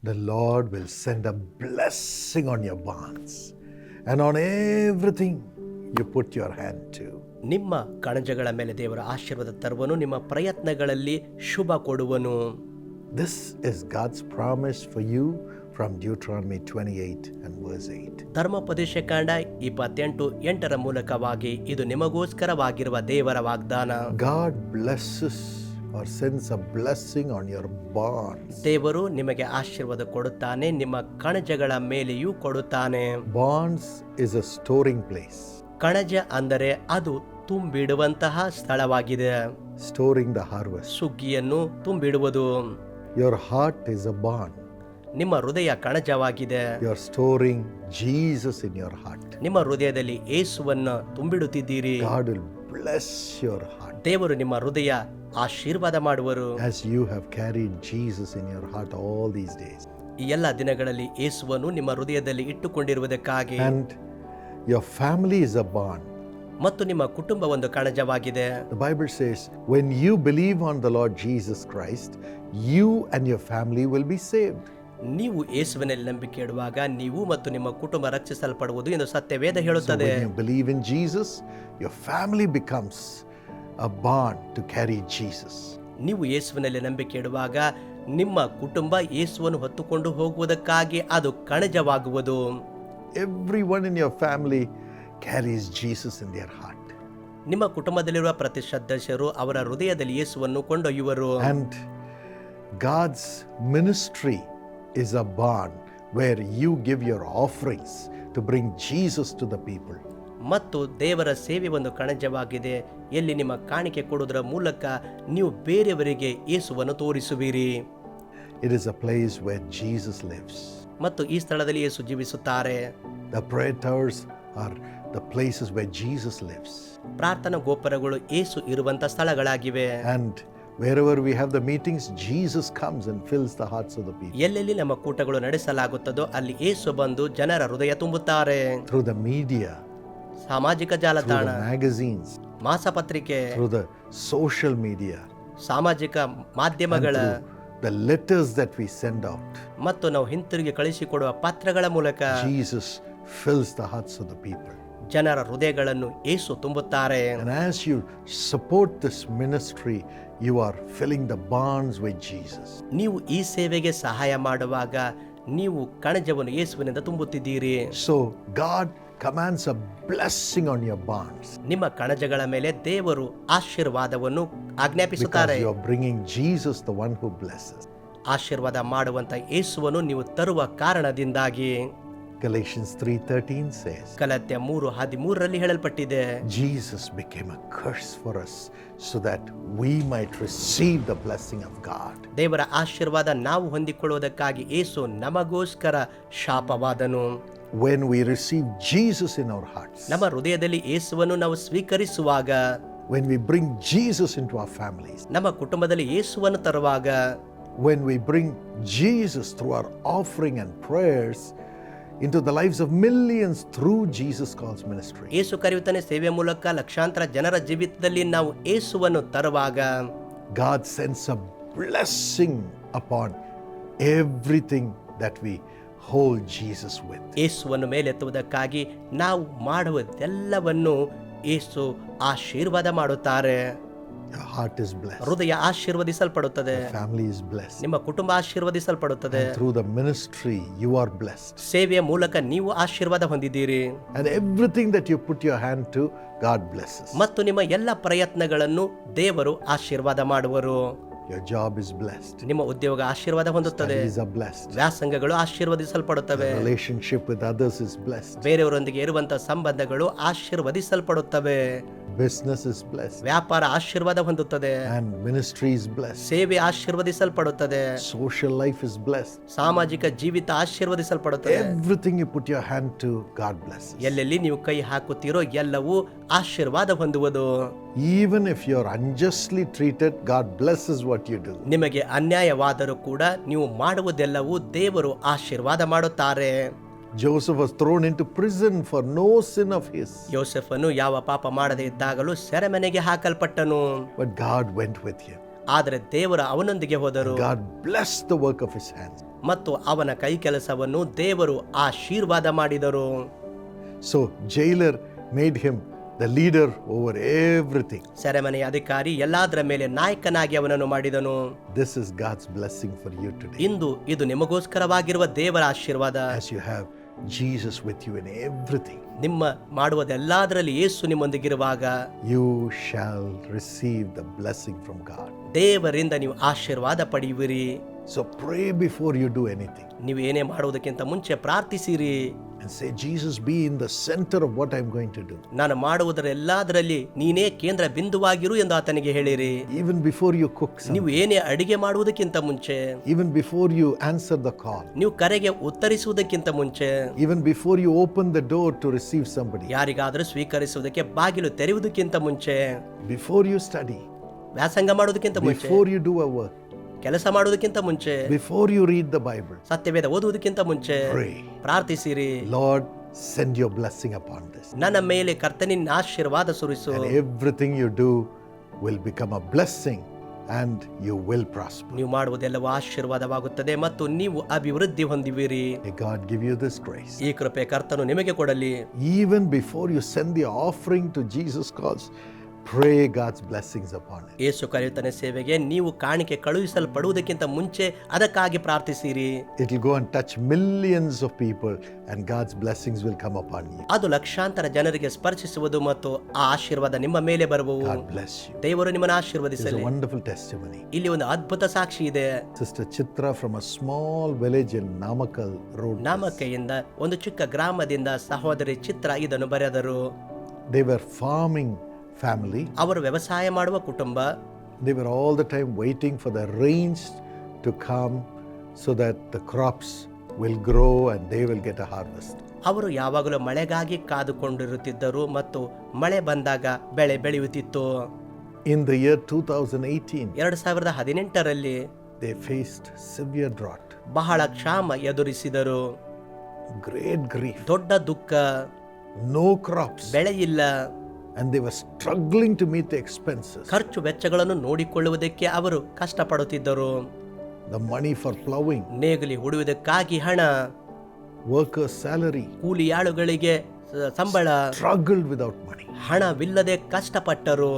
the Lord will send a blessing on your barns and on everything you put your hand to. ನಿಮ್ಮ ಕಣಜಗಳ ಮೇಲೆ ದೇವರ ಆಶೀರ್ವಾದ ತರುವನು ನಿಮ್ಮ ಪ್ರಯತ್ನಗಳಲ್ಲಿ ಶುಭ ಕೊಡುವನು This is God's promise for you from Deuteronomy 28 and verse 8. ಧರ್ಮೋಪದೇಶ ಕಾಂಡ ಇಪ್ಪತ್ತೆಂಟು ಎಂಟರ ಮೂಲಕವಾಗಿ ಇದು ನಿಮಗೋಸ್ಕರವಾಗಿರುವ ದೇವರ ವಾಗ್ದಾನ God blesses or sends a blessing on your barns. ದೇವರು ನಿಮಗೆ ಆಶೀರ್ವಾದ ಕೊಡುತ್ತಾನೆ ನಿಮ್ಮ ಕಣಜಗಳ ಮೇಲೆಯೂ ಕೊಡುತ್ತಾನೆ Barns is a storing place, ಕಣಜ ಅಂದರೆ ಅದು ತುಂಬಿಡುವಂತಹ ಸ್ಥಳವಾಗಿದೆ storing the harvest. ಸುಗ್ಗಿಯನ್ನು ತುಂಬಿಡುವುದು Your heart is a barn. ನಿಮ್ಮ ಹೃದಯ ಕಣಜವಾಗಿದೆ You're storing Jesus in your heart. ನಿಮ್ಮ ಹೃದಯದಲ್ಲಿ ಏಸುವನ್ನು ತುಂಬಿಡುತ್ತಿದ್ದೀರಿ God will bless your heart ದೇವರು ನಿಮ್ಮ ಹೃದಯ ಆಶೀರ್ವಾದ ಮಾಡುವರು as you have carried Jesus in your heart all these days. ಈ ಎಲ್ಲ ದಿನಗಳಲ್ಲಿ ಏಸುವನ್ನು ನಿಮ್ಮ ಹೃದಯದಲ್ಲಿ ಇಟ್ಟುಕೊಂಡಿರುವುದಕ್ಕಾಗಿ And your family is a bond. ಮತ್ತು ನಿಮ್ಮ ಕುಟುಂಬ ಒಂದು ಕಣಜವಾಗಿದೆ The Bible says, when you believe on the Lord Jesus Christ, you and your family will be saved. ನೀವು ಯೇಸುವಿನಲ್ಲಿ ನಂಬಿಕೆ ಇಡುವಾಗ ನೀವು ಮತ್ತು ನಿಮ್ಮ ಕುಟುಂಬ ರಕ್ಷಿಸಲ್ಪಡುವುದು ಎಂದು ಸತ್ಯವೇದ So ಹೇಳುತ್ತದೆ when you believe in Jesus, your family becomes a barn to carry Jesus. ನೀವು ಯೇಸುವಿನಲ್ಲಿ ನಂಬಿಕೆ ಇಡುವಾಗ ನಿಮ್ಮ ಕುಟುಂಬ ಯೇಸುವನ್ನು ಹೊತ್ತುಕೊಂಡು ಹೋಗುವುದಕ್ಕಾಗಿ ಅದು ಕಣಜವಾಗುವುದು Everyone in your family carries Jesus in their heart. ನಿಮ್ಮ ಕುಟುಂಬದಲ್ಲಿರುವ ಪ್ರತಿ ಸದಸ್ಯರು ಅವರ ಹೃದಯದಲ್ಲಿ ಯೇಸುವನ್ನು ಕೊಂಡೊಯ್ಯುವರು And God's ministry is a barn where you give your offerings to bring Jesus to the people. ಮತ್ತು ದೇವರ ಸೇವೆ ಒಂದು ಕಣಜವಾಗಿದೆ. ಎಲ್ಲಿ ನಿಮ್ಮ ಕಾಣಿಕೆ ಕೊಡುವುದರ ಮೂಲಕ ನೀವು ಬೇರೆಯವರಿಗೆ ಯೇಸುವನ್ನು ತೋರಿಸುವಿರಿ. It is a place where Jesus lives ಮತ್ತು ಈ ಸ್ಥಳದಲ್ಲಿ ಯೇಸು ಜೀವಿಸುತ್ತಾರೆ. The prayer towers are the places where Jesus lives ಪ್ರಾರ್ಥನಾ ಗೋಪುರಗಳು ಯೇಸು ಇರುವಂತ ಸ್ಥಳಗಳಾಗಿವೆ. And wherever we have the meetings, Jesus comes and fills the hearts of the people. ಎಲ್ಲೆಲ್ಲಿ ನಮ್ಮ ಕೂಟಗಳು ನಡೆಸಲಾಗುತ್ತದೋ ಅಲ್ಲಿ ಯೇಸು ಬಂದು ಜನರ ಹೃದಯ ತುಂಬುತ್ತಾರೆ. Through the media, ಸಾಮಾಜಿಕ ಜಾಲತಾಣ ಮ್ಯಾಗಝೀನ್ಸ್ ಮಾಸಪತ್ರಿಕೆ ಸೋಷಿಯಲ್ ಮೀಡಿಯಾ ಸಾಮಾಜಿಕ ಮಾಧ್ಯಮಗಳ the letters that we send out ಮತ್ತು ನಾವು ಹಿಂತಿರುಗಿ ಕಳಿಸಿಕೊಡುವ ಪತ್ರಗಳ ಮೂಲಕ Jesus fills the hearts of the people ಜನರ ಹೃದಯಗಳನ್ನು ಏಸು ತುಂಬುತ್ತಾರೆ. As you support this ministry you are filling the barns with Jesus ನೀವು ಈ ಸೇವೆಗೆ ಸಹಾಯ ಮಾಡುವಾಗ ನೀವು ಕಣಜವನ್ನು ಯೇಸುವಿನಿಂದ ತುಂಬುತ್ತಿದ್ದೀರಿ. So God commands a blessing on your barns ನಿಮ್ಮ ಕಣಜಗಳ ಮೇಲೆ ದೇವರು ಆಶೀರ್ವಾದವನ್ನು because you are bringing Jesus, the one who blesses. ಆಶೀರ್ವಾದ ಮಾಡುವಂತ ಯೇಸುವನ್ನು ನೀವು ತರುವ ಕಾರಣದಿಂದಾಗಿ Galatians 3:13 says, ಕಲತ್ಯ ಮೂರು ಹದಿಮೂರರಲ್ಲಿ ಹೇಳಲ್ಪಟ್ಟಿದೆ Jesus became a curse for us so that we might receive the blessing of God. ದೇವರ ಆಶೀರ್ವಾದ ನಾವು ಹೊಂದಿಕೊಳ್ಳುವುದಕ್ಕಾಗಿ ಏಸು ನಮಗೋಸ್ಕರ ಶಾಪವಾದನು When we receive Jesus in our hearts, ನಮ್ಮ ಹೃದಯದಲ್ಲಿ ಯೇಸುವನ್ನು ನಾವು ಸ್ವೀಕರಿಸುವಾಗ when we bring Jesus into our families, ನಮ್ಮ ಕುಟುಂಬದಲ್ಲಿ ಯೇಸುವನ್ನು ತರುವಾಗ when we bring Jesus through our offering and prayers into the lives of millions through Jesus Calls ministry. ಏಸು ಕರೆಯುತ್ತಾನೆ ಸೇವೆ ಮೂಲಕ ಲಕ್ಷಾಂತರ ಜನರ ಜೀವಿತದಲ್ಲಿ ನಾವು ಏಸುವನ್ನು ತರುವಾಗ God sends a blessing upon everything that we hold Jesus with. ಏಸುವನ್ನು ಮೇಲೆತ್ತುವುದಕ್ಕಾಗಿ ನಾವು ಮಾಡುವುದೆಲ್ಲವನ್ನು ಯೇಸು ಆಶೀರ್ವಾದ ಮಾಡುತ್ತಾರೆ heart is blessed. ಹೃದಯ ಆಶೀರ್ವದಿಸಲ್ಪಡುತ್ತದೆ family is blessed. ನಿಮ್ಮ ಕುಟುಂಬ ಆಶೀರ್ವದಿಸಲ್ಪಡುತ್ತದೆ through the ministry, you are blessed. ಸೇವೆಯ ಮೂಲಕ ನೀವು ಆಶೀರ್ವಾದ ಹೊಂದಿದ್ದೀರಿ And everything that you put your hand to, God blesses. ಮತ್ತು ನಿಮ್ಮ ಎಲ್ಲ ಪ್ರಯತ್ನಗಳನ್ನು ದೇವರು ಆಶೀರ್ವಾದ ಮಾಡುವರು Your job is blessed. ನಿಮ್ಮ ಉದ್ಯೋಗ ಆಶೀರ್ವಾದ ಹೊಂದುತ್ತದೆ Studies are blessed. ವ್ಯಾಸಂಗಗಳು ಆಶೀರ್ವದಿಸಲ್ಪಡುತ್ತವೆ Relationship with others is blessed. ಬೇರೆಯವರೊಂದಿಗೆ ಇರುವಂತಹ ಸಂಬಂಧಗಳು ಆಶೀರ್ವದಿಸಲ್ಪಡುತ್ತವೆ Business is blessed. ವ್ಯಾಪಾರ ಆಶೀರ್ವಾದ ಹೊಂದುತ್ತದೆ And ministry is blessed. ಸೇವೆ ಆಶೀರ್ವದಿಸಲ್ಪಡುತ್ತದೆ Social life is blessed. ಸಾಮಾಜಿಕ ಜೀವಿತ ಆಶೀರ್ವದಿಸಲ್ಪಡುತ್ತದೆ Everything you put your hand to, God blesses. ಎಲ್ಲೆಲ್ಲಿ ನೀವು ಕೈ ಹಾಕುತ್ತೀರೋ ಎಲ್ಲವೂ ಆಶೀರ್ವಾದ ಹೊಂದುವುದು Even if you're unjustly treated, God blesses what you do. ನಿಮಗೆ ಅನ್ಯಾಯವಾದರೂ ಕೂಡ ನೀವು ಮಾಡುವುದೆಲ್ಲವೂ ದೇವರು ಆಶೀರ್ವಾದ ಮಾಡುತ್ತಾರೆ Joseph was thrown into prison for no sin of his ಜೋಸೆಫನು ಯಾವ ಪಾಪ ಮಾಡದೇ ಇದ್ದಾಗಲೂ ಸೆರೆಮನೆಗೆ ಹಾಕಲ್ಪಟ್ಟನು. But God went with him ಆದರೆ ದೇವರ ಅವನೊಂದಿಗೆ ಹೋದರು. God bless the work of his hand ಮತ್ತು ಅವನ ಕೈ ಕೆಲಸವನ್ನು ದೇವರು ಆಶೀರ್ವಾದ ಮಾಡಿದರು. So jailer made him the leader over everything ಸೆರೆಮನೆ ಅಧಿಕಾರಿ ಎಲ್ಲದರ ಮೇಲೆ ನಾಯಕನಾಗಿ ಅವನನ್ನು ಮಾಡಿದನು. This is God's blessing for you today ಇಂದು ಇದು ನಿಮಗೋಸ್ಕರವಾಗಿರುವ ದೇವರ ಆಶೀರ್ವಾದ. As you have Jesus with you in everything, ನಿಮ್ಮ ಮಾಡುವುದೆಲ್ಲದರಲ್ಲಿ ಯೇಸು ನಿಮ್ಮೊಂದಿಗಿರುವಾಗ you shall receive the blessing from God ದೇವರಿಂದ ನೀವು ಆಶೀರ್ವಾದ ಪಡೆಯುವಿರಿ. So pray before you do anything ನೀವು ಏನೇ ಮಾಡುವುದಕ್ಕಿಂತ ಮುಂಚೆ ಪ್ರಾರ್ಥಿಸಿರಿ. and say, Jesus, be in the center of what I'm going to do. ನಾನು ಮಾಡುವುದರ ಎಲ್ಲದರಲ್ಲಿ ನೀನೇ ಕೇಂದ್ರ ಬಿಂದುವಾಗಿರು ಎಂದು ಆತನಿಗೆ ಹೇಳಿರಿ Even before you cook something, ನೀವು ಏನೇ ಅಡಿಗೆ ಮಾಡುವುದಕ್ಕಿಂತ ಮುಂಚೆ even before you answer the call, ನೀವು ಕರೆಗೆ ಉತ್ತರಿಸುವುದಕ್ಕಿಂತ ಮುಂಚೆ even before you open the door to receive somebody, ಯಾರಿಗಾದರೂ ಸ್ವೀಕರಿಸುವುದಕ್ಕೆ ಬಾಗಿಲು ತೆರೆಯುವುದಕ್ಕಿಂತ ಮುಂಚೆ before you study, ವ್ಯಾಸಂಗ ಮಾಡೋದಕ್ಕಿಂತ ಮುಂಚೆ before you do a work, ಕೆಲಸ ಮಾಡೋದಕ್ಕಿಂತ ಮುಂಚೆ before you read the Bible, ಸತ್ಯವೇದ ಓದುವುದಕ್ಕಿಂತ ಮುಂಚೆ pray, ಪ್ರಾರ್ಥಿಸಿರಿ Lord, send your blessing upon this. ನನ್ನ ಮೇಲೆ ಕರ್ತನಿನ ಆಶೀರ್ವಾದ ಸುರಿಸು And everything you do will become a blessing and you will prosper. ನೀವು ಮಾಡುವುದೆಲ್ಲವೂ ಆಶೀರ್ವಾದವಾಗುತ್ತದೆ ಮತ್ತು ನೀವು ಅಭಿವೃದ್ಧಿ ಹೊಂದಿವಿರಿ May God give you this grace. ಈ ಕೃಪೆ ಕರ್ತನು ನಿಮಗೆ ಕೊಡಲಿ Even before you send the offering to Jesus' cause, pray God's blessings upon it. ಯೇಸು ಕರೆಯುತ್ತಾನೆ ಸೇವೆಗೆ ನೀವು ಕಾಣಿಕೆ ಕಳುಹಿಸಲ್ಪಡುವುದಕ್ಕಿಂತ ಮುಂಚೆ ಅದಕ್ಕಾಗಿ ಪ್ರಾರ್ಥಿಸಿರಿ It will go and touch millions of people, and God's blessings will come upon you. ಅದು ಲಕ್ಷಾಂತರ ಜನರಿಗೆ ಸ್ಪರ್ಶಿಸುವುದು ಮತ್ತು ಆ ಆಶೀರ್ವಾದ ನಿಮ್ಮ ಮೇಲೆ ಬರುವವು God bless you. ದೇವರು ನಿಮ್ಮನ್ನು ಆಶೀರ್ವದಿಸಲಿ wonderful testimony. ಇಲ್ಲಿ ಒಂದು ಅದ್ಭುತ ಸಾಕ್ಷಿ ಇದೆ Sister Chitra from a small village in Namakal Road. ನಾಮಕೆಯಿಂದ ಒಂದು ಚಿಕ್ಕ ಗ್ರಾಮದಿಂದ ಸಹೋದರಿ ಚಿತ್ರ ಇದನ್ನು ಬರೆದರು They were farming family. ಅವರು ವ್ಯವಸಾಯ ಮಾಡುವ ಕುಟುಂಬ They were all the time waiting for the rains to come so that the crops will grow and they will get a harvest. ಅವರು ಯಾವಾಗಲೂ ಮಳೆಗಾಗಿ ಕಾದುಕೊಂಡಿರುತ್ತಿದ್ದರು ಮತ್ತು ಮಳೆ ಬಂದಾಗ ಬೆಳೆ ಬೆಳೆಯುತ್ತಿತ್ತು In the year 2018, ಎರಡು ಸಾವಿರದ ಹದಿನೆಂಟರಲ್ಲಿ they faced severe drought, ಬಹಳ ಕ್ಷಾಮ ಎದುರಿಸಿದರು great grief, ದೊಡ್ಡ ದುಃಖ no crops, ಬೆಳೆ ಇಲ್ಲ and they were struggling to meet the expenses. ಖರ್ಚು ವೆಚ್ಚಗಳನ್ನು ನೋಡಿಕೊಳ್ಳುವುದಕ್ಕೆ ಅವರು ಕಷ್ಟಪಡುತ್ತಿದ್ದರು The money for plowing, ನೇಗಿಲಿ ಹುಡುವುದಕ್ಕಾಗಿ ಹಣ workers' salary, ಕೂಲಿಯಾಳುಗಳಿಗೆ ಸ- ಸಂಬಳ struggled without money. ಹಣವಿಲ್ಲದೆ ಕಷ್ಟಪಟ್ಟರು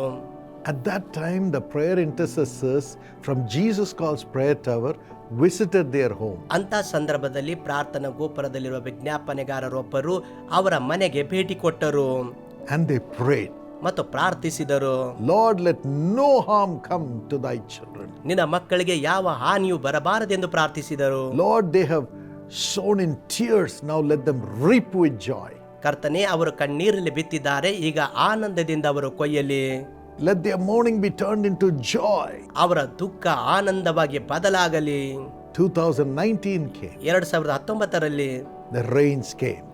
At that time, the prayer intercessors from Jesus Calls Prayer Tower visited their home. ಅಂತ ಸಂದರ್ಭದಲ್ಲಿ ಪ್ರಾರ್ಥನಾ ಗೋಪುರದಲ್ಲಿರುವ ವಿಜ್ಞಾಪನೆಗಾರರೊಬ್ಬರು ಅವರ ಮನೆಗೆ ಭೇಟಿ ಕೊಟ್ಟರು And they prayed, ಮತ್ತು ಪ್ರಾರ್ಥಿಸಿದರು Lord, let no harm come to thy children. ನಿನ್ನ ಮಕ್ಕಳಿಗೆ ಯಾವ ಹಾನಿಯೂ ಬರಬಾರದೆಂದು ಪ್ರಾರ್ಥಿಸಿದರು Lord, they have sown in tears, now let them reap with joy. ಕರ್ತನೆ ಅವರು ಕಣ್ಣೀರಲ್ಲಿ ಬಿತ್ತಿದ್ದಾರೆ ಈಗ ಆನಂದದಿಂದ ಅವರು ಕೊಯ್ಯಲಿ Let their mourning be turned into joy. ಅವರ ದುಃಖ ಆನಂದವಾಗಿ ಬದಲಾಗಲಿ 2019 came, ಎರಡ್ ಸಾವಿರದ ಹತ್ತೊಂಬತ್ತರಲ್ಲಿ the rains came,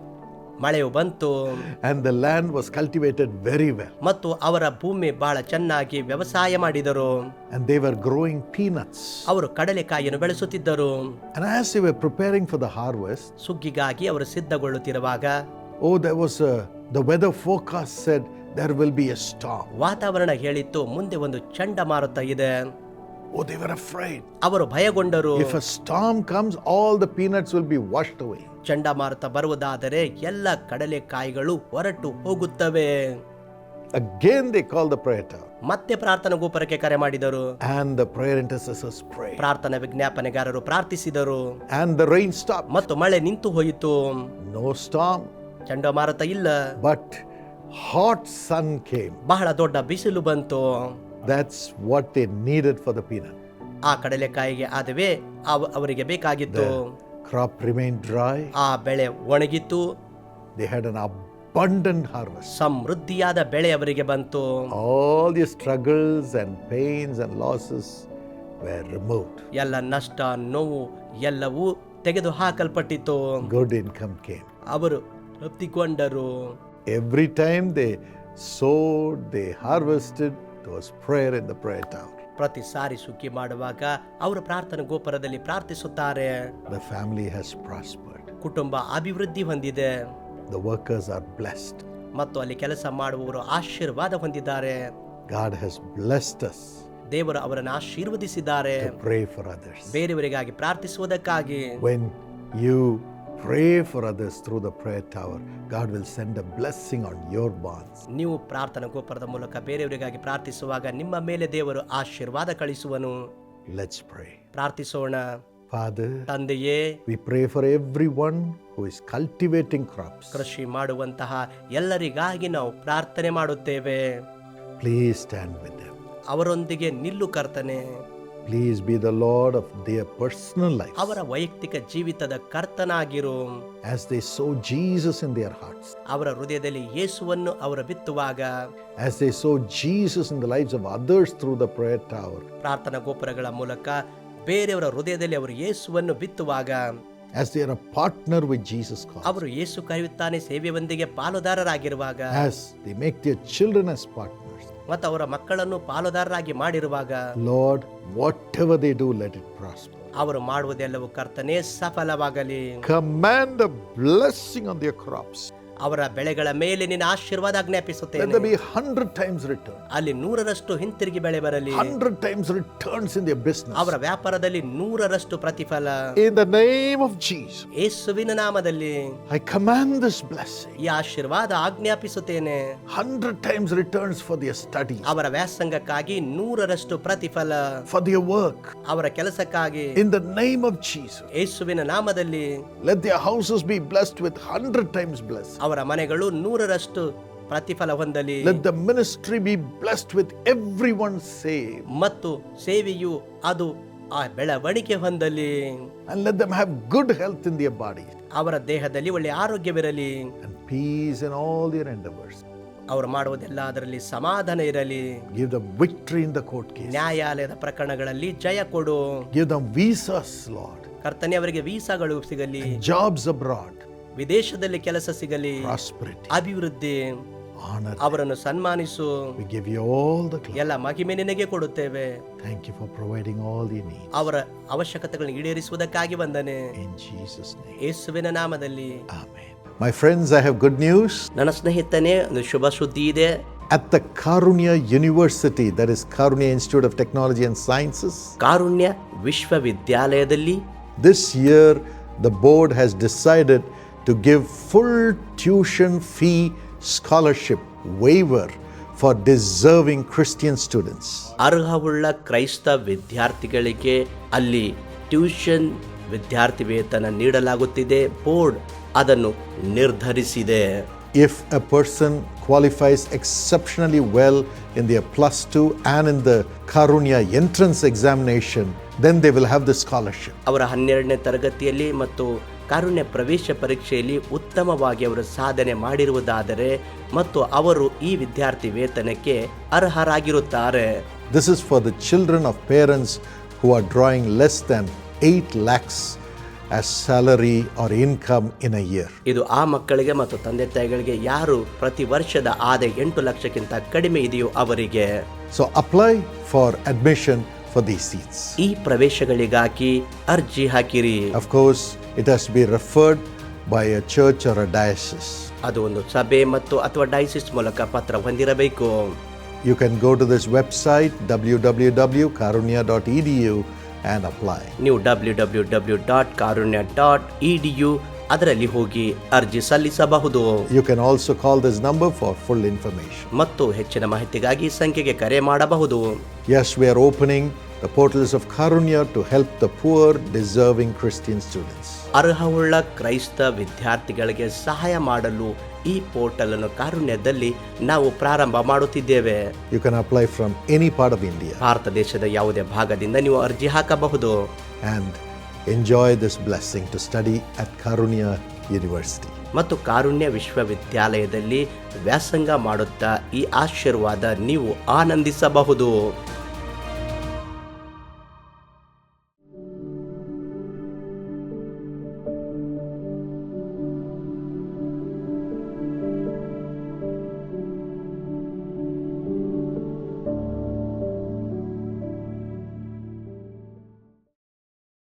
ಮಳೆಯು ಬಂತು. And the land was cultivated very well ಮತ್ತು ಅವರ ಭೂಮಿ ಬಹಳ ಚೆನ್ನಾಗಿ ವ್ಯವಸಾಯ ಮಾಡಿದರು. ಆ್ಯಂಡ್ ದೇವರ್ ಗ್ರೋಯಿಂಗ್ ಪೀನಟ್ಸ್ ಅವರು ಕಡಲೆಕಾಯಿಯನ್ನು ಬೆಳೆಸುತ್ತಿದ್ದರು. And as you were preparing for the harvest ಸುಗ್ಗಿಗಾಗಿ ಅವರು ಸಿದ್ಧಗೊಳ್ಳುತ್ತಿರುವಾಗ ಓ there was the weather forecast said there will be a storm ವಾತಾವರಣ ಹೇಳಿತ್ತು ಮುಂದೆ ಒಂದು ಚಂಡಮಾರುತ ಇದೆ. ಓ ದೆವರ್ ಅಫ್ರೈಟ್ ಅವರು ಭಯಗೊಂಡರು. If a storm comes all the peanuts will be washed away ಚಂಡಮಾರುತ ಬರುವುದಾದರೆ ಎಲ್ಲ ಕಡಲೆಕಾಯಿಗಳು ಹೊರಟು ಹೋಗುತ್ತವೆ Again, they called the prayer tower. ಮತ್ತೆ ಪ್ರಾರ್ಥನಾ ಗೋಪುರಕ್ಕೆ ಕರೆ ಮಾಡಿದರು And the prayer intercessors prayed. ಪ್ರಾರ್ಥನಾ ವಿಜ್ಞಾಪನೆಗಾರರು ಪ್ರಾರ್ಥಿಸಿದರು And the rain stopped. ಮತ್ತು ಮಳೆ ನಿಂತು ಹೋಯಿತು No storm, ಚಂಡಮಾರುತ ಇಲ್ಲ but hot sun came. ಬಹಳ ದೊಡ್ಡ ಬಿಸಿಲು ಬಂತು That's what they needed for the peanut. ಆ ಕಡಲೆಕಾಯಿಗೆ ಆದವೇ ಅವ- ಅವರಿಗೆ ಬೇಕಾಗಿತ್ತು Crop remained dry. ಆ ಬೆಳೆ ಒಣಗಿತ್ತು They had an abundant harvest. ಸಮೃದ್ಧಿಯಾದ ಬೆಳೆ ಅವರಿಗೆ ಬಂತು All the struggles and pains and losses were removed. ಎಲ್ಲ ನಷ್ಟ ನೋವು ಎಲ್ಲವೂ ತೆಗೆದು ಹಾಕಲ್ಪಟ್ಟಿತು Good income came. ಅವರು ತೃಪ್ತಿಗೊಂಡರು Every time they sowed, they harvested, there was prayer in the prayer tower. ಪ್ರತಿ ಸಾರಿ ಸುಗ್ಗಿ ಮಾಡುವಾಗ ಅವರು ಪ್ರಾರ್ಥನೆ ಗೋಪುರದಲ್ಲಿ ಪ್ರಾರ್ಥಿಸುತ್ತಾರೆ The ಫ್ಯಾಮಿಲಿ ಹ್ಯಾಸ್ prospered. ಕುಟುಂಬ ಅಭಿವೃದ್ಧಿ ಹೊಂದಿದೆ The ವರ್ಕರ್ಸ್ ಆರ್ blessed. ಮತ್ತು ಅಲ್ಲಿ ಕೆಲಸ ಮಾಡುವವರು ಆಶೀರ್ವಾದ ಹೊಂದಿದ್ದಾರೆ God has blessed us ದೇವರು ಅವರನ್ನು ಆಶೀರ್ವದಿಸಿದ್ದಾರೆ to pray for others. ಬೇರೆಯವರಿಗಾಗಿ ಪ್ರಾರ್ಥಿಸುವುದಕ್ಕಾಗಿ When you pray for others through the prayer tower, God will send a blessing on your bonds. ನೀವು ಪ್ರಾರ್ಥನಾ ಗೋಪುರದ ಮೂಲಕ ಬೇರೆಯವರಿಗಾಗಿ ಪ್ರಾರ್ಥಿಸುವಾಗ ನಿಮ್ಮ ಮೇಲೆ ದೇವರು ಆಶೀರ್ವಾದ ಕಳಿಸುವನು Let's pray. ಪ್ರಾರ್ಥಿಸೋಣ ಫಾದರ್ ತಂದೆಯೇ we pray for everyone who is cultivating crops. ಕೃಷಿ ಮಾಡುವಂತಹ ಎಲ್ಲರಿಗಾಗಿ ನಾವು ಪ್ರಾರ್ಥನೆ ಮಾಡುತ್ತೇವೆ Please stand with them. ಅವರೊಂದಿಗೆ ನಿಲ್ಲು ಕರ್ತನೆ Please be the Lord of their personal lives ಅವರ ವೈಯಕ್ತಿಕ ಜೀವಿತದ ಕರ್ತನಾಗಿರು as they sow Jesus in their hearts, ಅವರ ಹೃದಯದಲ್ಲಿ ಯೇಸುವನ್ನು ಅವರು ಬಿತ್ತುವಾಗ as they sow Jesus in the lives of others through the prayer tower, ಪ್ರಾರ್ಥನಾ ಗೋಪುರಗಳ ಮೂಲಕ ಬೇರೆಯವರ ಹೃದಯದಲ್ಲಿ ಅವರು ಯೇಸುವನ್ನು ಬಿತ್ತುವಾಗ as they are a partner with Jesus Christ, ಅವರು ಯೇಸು ಕರೆಯುತ್ತಾನೆ ಸೇವೆಯೊಂದಿಗೆ ಪಾಲುದಾರರಾಗಿರುವಾಗ as they make their children as partners. ಮತ್ತು ಅವರ ಮಕ್ಕಳನ್ನು ಪಾಲುದಾರರಾಗಿ ಮಾಡಿರುವಾಗ Lord whatever they do let it prosper ಅವರು ಮಾಡುವುದೆಲ್ಲವೂ ಕರ್ತನೇ ಸಫಲವಾಗಲಿ. Command the blessing on their crops ಅವರ ಬೆಳೆಗಳ ಮೇಲೆ ನಿನ್ನ ಆಶೀರ್ವಾದ Let ಆಜ್ಞಾಪಿಸುತ್ತೇನೆ be hundred times return, ಅಲ್ಲಿ ನೂರರಷ್ಟು ಹಿಂತಿರುಗಿ ಬೆಳೆ ಬರಲಿ hundred times returns in their business. ಅವರ ವ್ಯಾಪಾರದಲ್ಲಿ ನೂರರಷ್ಟು ಪ್ರತಿಫಲ In the name of Jesus, ಯೇಸುವಿನ ನಾಮದಲ್ಲಿ I command this blessing. ಈ ಆಶೀರ್ವಾದ ಆಜ್ಞಾಪಿಸುತ್ತೇನೆ Hundred times returns for their study ಅವರ ವ್ಯಾಸಂಗಕ್ಕಾಗಿ ನೂರರಷ್ಟು ಪ್ರತಿಫಲ for their work. ಅವರ ಕೆಲಸಕ್ಕಾಗಿ In the name of Jesus, ಯೇಸುವಿನ ನಾಮದಲ್ಲಿ let their houses be blessed with hundred times blessing. ಅವರ ಮನೆಗಳು ನೂರರಷ್ಟು ಪ್ರತಿಫಲ ಹೊಂದಲಿ Let the ministry be blessed with everyone saved. ಮತ್ತು ಸೇವೆಯು ಅದು ಆ ಬೆಳವಣಿಗೆ ಹೊಂದಲಿ good health in their bodies ಅವರ ದೇಹದಲ್ಲಿ ಒಳ್ಳೆ ಆರೋಗ್ಯವಿರಲಿ peace in all their endeavors. ಅವರು ಮಾಡುವುದೆಲ್ಲ ಅದರಲ್ಲಿ ಸಮಾಧಾನ ಇರಲಿ Give the victory in the court case. ನ್ಯಾಯಾಲಯದ ಪ್ರಕರಣಗಳಲ್ಲಿ ಜಯ ಕೊಡು Give ದ visas, Lord. ಕರ್ತನೆ ಅವರಿಗೆ ವೀಸಾಗಳು ಸಿಗಲಿ ಜಾಬ್ಸ್ abroad. ವಿದೇಶದಲ್ಲಿ ಕೆಲಸ ಸಿಗಲಿ Prosperity. ಅಭಿವೃದ್ಧಿ Honor. ಅವರನ್ನು ಸನ್ಮಾನಿಸು We give you all the glory. ಎಲ್ಲ ಮಹಿಮೆ ನಿನಗೆ ಕೊಡುತ್ತೇವೆ Thank you for providing all their needs. ಅವರ ಅವಶ್ಯಕತೆಗಳನ್ನು ಈಡೇರಿಸುವುದಕ್ಕಾಗಿ ಬಂದನೆ In Jesus' name. ಯೇಸುವಿನ ನಾಮದಲ್ಲಿ Amen. My friends, I have good news. ನನ್ನ ಸ್ನೇಹಿತನೇ ಒಂದು ಶುಭ ಸುದ್ದಿ ಇದೆ At the Karunya University, that is Karunya Institute of Technology and Sciences, ಕಾರುಣ್ಯ ವಿಶ್ವವಿದ್ಯಾಲಯದಲ್ಲಿ this year the board has decided to give full tuition fee scholarship waiver for deserving Christian students. ಅರ್ಹವುಳ್ಳ ಕ್ರೈಸ್ತ ವಿದ್ಯಾರ್ಥಿಗಳಿಗೆ ಅಲ್ಲಿ tuition ವಿದ್ಯಾರ್ಥಿ ವೇತನ ನೀಡಲಾಗುತ್ತಿದೆ ಬೋರ್ಡ್ ಅದನ್ನು ನಿರ್ಧರಿಸಿದೆ If a person qualifies exceptionally well in their plus two and in the Karunya entrance examination, then they will have the scholarship. ಅವರ ಹನ್ನೆರಡನೇ ತರಗತಿಯಲ್ಲಿ ಮತ್ತು ಕಾರುಣ್ಯ ಪ್ರವೇಶ ಪರೀಕ್ಷೆಯಲ್ಲಿ ಉತ್ತಮವಾಗಿ ಅವರು ಸಾಧನೆ ಮಾಡಿರುವುದಾದರೆ ಮತ್ತು ಅವರು ಈ ವಿದ್ಯಾರ್ಥಿ ವೇತನಕ್ಕೆ ಅರ್ಹರಾಗಿರುತ್ತಾರೆ this is for the children of parents who are drawing less than 8 lakhs as salary or income in a year. ಇದು ಆ ಮಕ್ಕಳಿಗೆ ಮತ್ತು ತಂದೆ ತಾಯಿಗಳಿಗೆ ಯಾರು ಪ್ರತಿ ವರ್ಷದ ಆದಾಯ ಎಂಟು ಲಕ್ಷಕ್ಕಿಂತ ಕಡಿಮೆ ಇದೆಯೋ ಅವರಿಗೆ So apply for admission for these seats. ಈ ಪ್ರವೇಶಗಳಿಗಾಗಿ ಅರ್ಜಿ ಹಾಕಿರಿ Of course, it has to be referred by a church or a diocese. ಅದು ಒಂದು ಸಭೆ ಮತ್ತು ಅಥವಾ ಡೈಸಿಸ್ ಮೂಲಕ ಪತ್ರ ಹೊಂದಿರಬೇಕು You can go to this website www.karunya.edu and apply. ನೀವು W W W dot Karunya dot E D U ಅದರಲ್ಲಿ ಹೋಗಿ ಅರ್ಜಿ ಸಲ್ಲಿಸಬಹುದು You can also call this number for full information. ಮತ್ತು ಹೆಚ್ಚಿನ ಮಾಹಿತಿಗಾಗಿ ಈ ಸಂಖ್ಯೆಗೆ ಕರೆ ಮಾಡಬಹುದು Yes, we are opening the portals of Karunya to help the poor, deserving Christian students. ಅರ್ಹವುಳ್ಳ ಕ್ರೈಸ್ತ ವಿದ್ಯಾರ್ಥಿಗಳಿಗೆ ಸಹಾಯ ಮಾಡಲು ಈ ಪೋರ್ಟಲ್ ಅನ್ನು ಕಾರುಣ್ಯದಲ್ಲಿ ನಾವು ಪ್ರಾರಂಭ ಮಾಡುತ್ತಿದ್ದೇವೆ You can apply from any part of India Bharat ದೇಶದ ಯಾವುದೇ ಭಾಗದಿಂದ ನೀವು ಅರ್ಜಿ ಹಾಕಬಹುದು and enjoy this blessing to study at Karunya University. ಮತ್ತು ಕಾರುಣ್ಯ ವಿಶ್ವವಿದ್ಯಾಲಯದಲ್ಲಿ ವ್ಯಾಸಂಗ ಮಾಡುತ್ತಾ ಈ ಆಶೀರ್ವಾದ ನೀವು ಆನಂದಿಸಬಹುದು